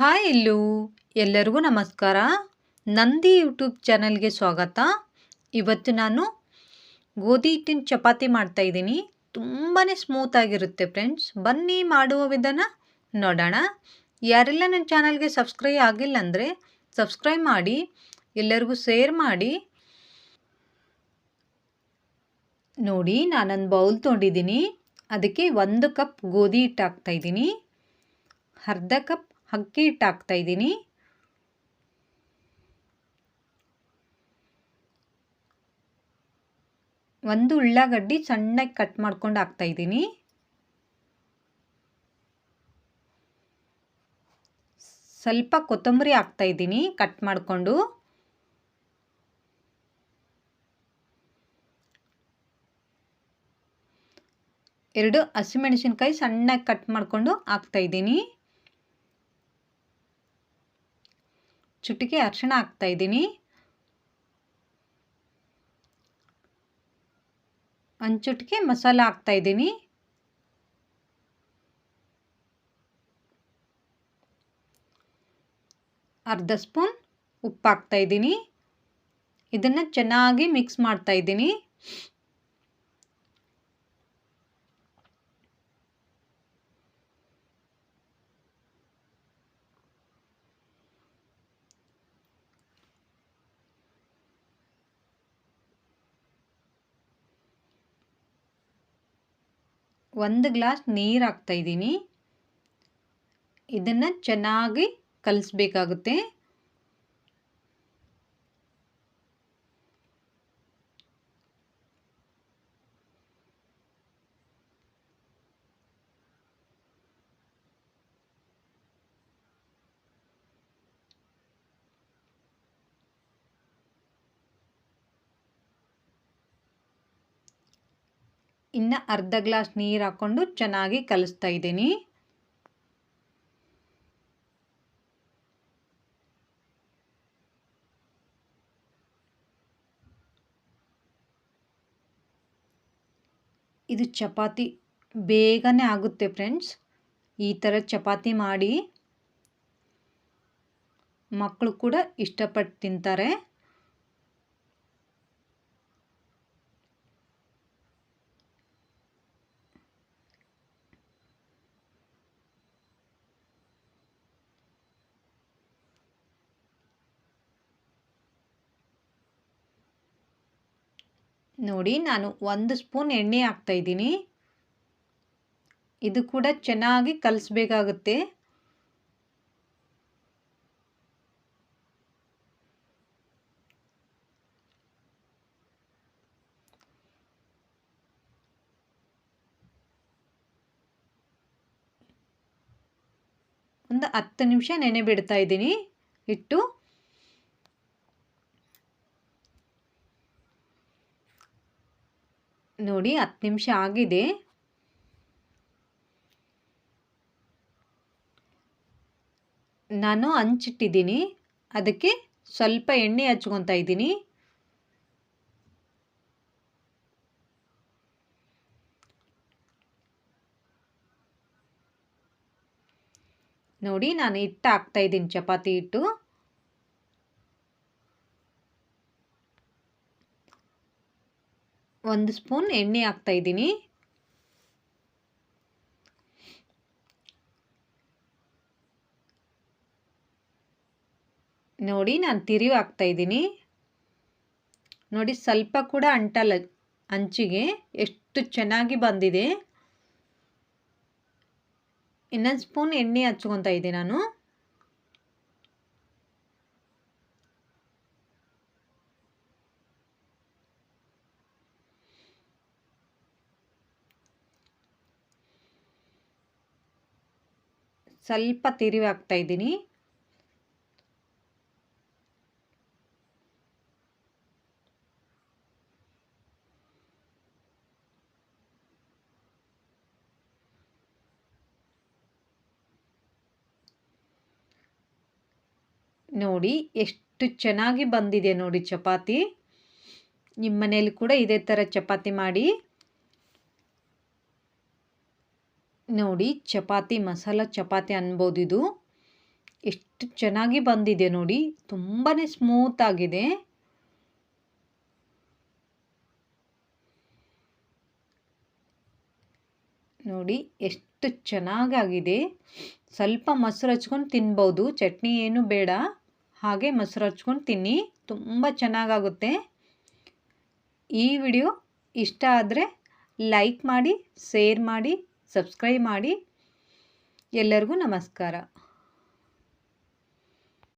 Hi ಎಲ್ಲೂ. ಎಲ್ಲರಿಗೂ ನಮಸ್ಕಾರ. ನಂದಿ ಯೂಟ್ಯೂಬ್ ಚಾನಲ್ಗೆ ಸ್ವಾಗತ. ಇವತ್ತು ನಾನು ಗೋಧಿ ಹಿಟ್ಟಿನ ಚಪಾತಿ ಮಾಡ್ತಾಯಿದ್ದೀನಿ ತುಂಬಾ ಸ್ಮೂತಾಗಿರುತ್ತೆ ಫ್ರೆಂಡ್ಸ್. ಬನ್ನಿ ಮಾಡುವ ವಿಧಾನ ನೋಡೋಣ. ಯಾರೆಲ್ಲ ನನ್ನ ಚಾನಲ್ಗೆ ಸಬ್ಸ್ಕ್ರೈಬ್ ಆಗಿಲ್ಲ ಅಂದರೆ ಸಬ್ಸ್ಕ್ರೈಬ್ ಮಾಡಿ, ಎಲ್ಲರಿಗೂ ಶೇರ್ ಮಾಡಿ. ನೋಡಿ, ನಾನೊಂದು ಬೌಲ್ ತೊಗೊಂಡಿದ್ದೀನಿ. ಅದಕ್ಕೆ ಒಂದು ಕಪ್ ಗೋಧಿ ಹಿಟ್ಟು ಹಾಕ್ತಾಯಿದ್ದೀನಿ ಅರ್ಧ ಕಪ್ ಅಕ್ಕಿ ಹಿಟ್ಟು ಹಾಕ್ತಾ ಇದ್ದೀನಿ. ಒಂದು ಉಳ್ಳಾಗಡ್ಡಿ ಸಣ್ಣಗೆ ಕಟ್ ಮಾಡ್ಕೊಂಡು ಹಾಕ್ತಾಯಿದ್ದೀನಿ ಸ್ವಲ್ಪ ಕೊತ್ತಂಬರಿ ಹಾಕ್ತಾ ಇದ್ದೀನಿ ಕಟ್ ಮಾಡಿಕೊಂಡು. ಎರಡು ಹಸಿಮೆಣಸಿನ್ಕಾಯಿ ಸಣ್ಣಗೆ ಕಟ್ ಮಾಡಿಕೊಂಡು ಹಾಕ್ತಾಯಿದ್ದೀನಿ ಚುಟಿಕೆ ಹಾಕ್ತಾ ಇದ್ದೀನಿ. ಒಂದು ಮಸಾಲಾ ಮಸಾಲ ಹಾಕ್ತಾಯಿದ್ದೀನಿ ಅರ್ಧ ಸ್ಪೂನ್ ಉಪ್ಪು ಹಾಕ್ತಾಯಿದ್ದೀನಿ ಇದನ್ನು ಚೆನ್ನಾಗಿ ಮಿಕ್ಸ್ ಮಾಡ್ತಾಯಿದ್ದೀನಿ ಒಂದು ಗ್ಲಾಸ್ ನೀರು ಹಾಕ್ತಾಯಿದ್ದೀನಿ ಇದನ್ನು ಚೆನ್ನಾಗಿ ಕಲಿಸ್ಬೇಕಾಗುತ್ತೆ. ಇನ್ನು ಅರ್ಧ ಗ್ಲಾಸ್ ನೀರು ಹಾಕ್ಕೊಂಡು ಚೆನ್ನಾಗಿ ಕಲಿಸ್ತಾ ಇದ್ದೀನಿ. ಇದು ಚಪಾತಿ ಬೇಗನೆ ಆಗುತ್ತೆ ಫ್ರೆಂಡ್ಸ್. ಈ ಥರ ಚಪಾತಿ ಮಾಡಿ ಮಕ್ಕಳು ಕೂಡ ಇಷ್ಟಪಟ್ಟು ತಿಂತಾರೆ. ನೋಡಿ, ನಾನು ಒಂದು ಸ್ಪೂನ್ ಎಣ್ಣೆ ಹಾಕ್ತಾಯಿದ್ದೀನಿ ಇದು ಕೂಡ ಚೆನ್ನಾಗಿ ಕಲಿಸ್ಬೇಕಾಗುತ್ತೆ. ಒಂದು ಹತ್ತು ನಿಮಿಷ ನೆನೆ ಬಿಡ್ತಾ ಇದ್ದೀನಿ. ಇಟ್ಟು ನೋಡಿ, ಹತ್ತು ನಿಮಿಷ ಆಗಿದೆ. ನಾನು ಹಂಚಿಟ್ಟಿದ್ದೀನಿ. ಅದಕ್ಕೆ ಸ್ವಲ್ಪ ಎಣ್ಣೆ ಹಚ್ಕೊತಾ ಇದ್ದೀನಿ. ನೋಡಿ, ನಾನು ಹಿಟ್ಟು ಹಾಕ್ತಾಯಿದ್ದೀನಿ ಚಪಾತಿ ಹಿಟ್ಟು. ಒಂದು ಸ್ಪೂನ್ ಎಣ್ಣೆ ಹಾಕ್ತಾ ಇದ್ದೀನಿ. ನೋಡಿ ನಾನು ತಿರಿವು ಹಾಕ್ತಾ ಇದ್ದೀನಿ. ನೋಡಿ ಸ್ವಲ್ಪ ಕೂಡ ಅಂಟಲ್ಲ ಅಂಚಿಗೆ ಎಷ್ಟು ಚೆನ್ನಾಗಿ ಬಂದಿದೆ. ಇನ್ನೊಂದು ಸ್ಪೂನ್ ಎಣ್ಣೆ ಹಚ್ಕೊತಾ ಇದ್ದೆ ನಾನು. ಸ್ವಲ್ಪ ತಿರುವಿ ಹಾಕ್ತಾ ಇದ್ದೀನಿ. ನೋಡಿ, ಎಷ್ಟು ಚೆನ್ನಾಗಿ ಬಂದಿದೆ ನೋಡಿ ಚಪಾತಿ. ನಿಮ್ಮ ಮನೇಲಿ ಕೂಡ ಇದೇ ಥರ ಚಪಾತಿ ಮಾಡಿ. ನೋಡಿ, ಚಪಾತಿ, ಮಸಾಲ ಚಪಾತಿ ಅನ್ಬೋದು ಇದು. ಎಷ್ಟು ಚೆನ್ನಾಗಿ ಬಂದಿದೆ ನೋಡಿ. ತುಂಬಾ ಸ್ಮೂತ್ ಆಗಿದೆ. ನೋಡಿ, ಎಷ್ಟು ಚೆನ್ನಾಗಾಗಿದೆ ಸ್ವಲ್ಪ ಮೊಸರು ಹಚ್ಕೊಂಡು ತಿನ್ಬೋದು. ಚಟ್ನಿ ಏನು ಬೇಡ. ಹಾಗೆ ಮೊಸರು ಹಚ್ಕೊಂಡು ತಿನ್ನಿ. ತುಂಬ ಚೆನ್ನಾಗಾಗುತ್ತೆ ಈ ವಿಡಿಯೋ ಇಷ್ಟ ಆದರೆ ಲೈಕ್ ಮಾಡಿ ಸೇರ್ ಮಾಡಿ. ಸಬ್ಸ್ಕ್ರೈಬ್ ಮಾಡಿ ಎಲ್ಲರಿಗೂ ನಮಸ್ಕಾರ.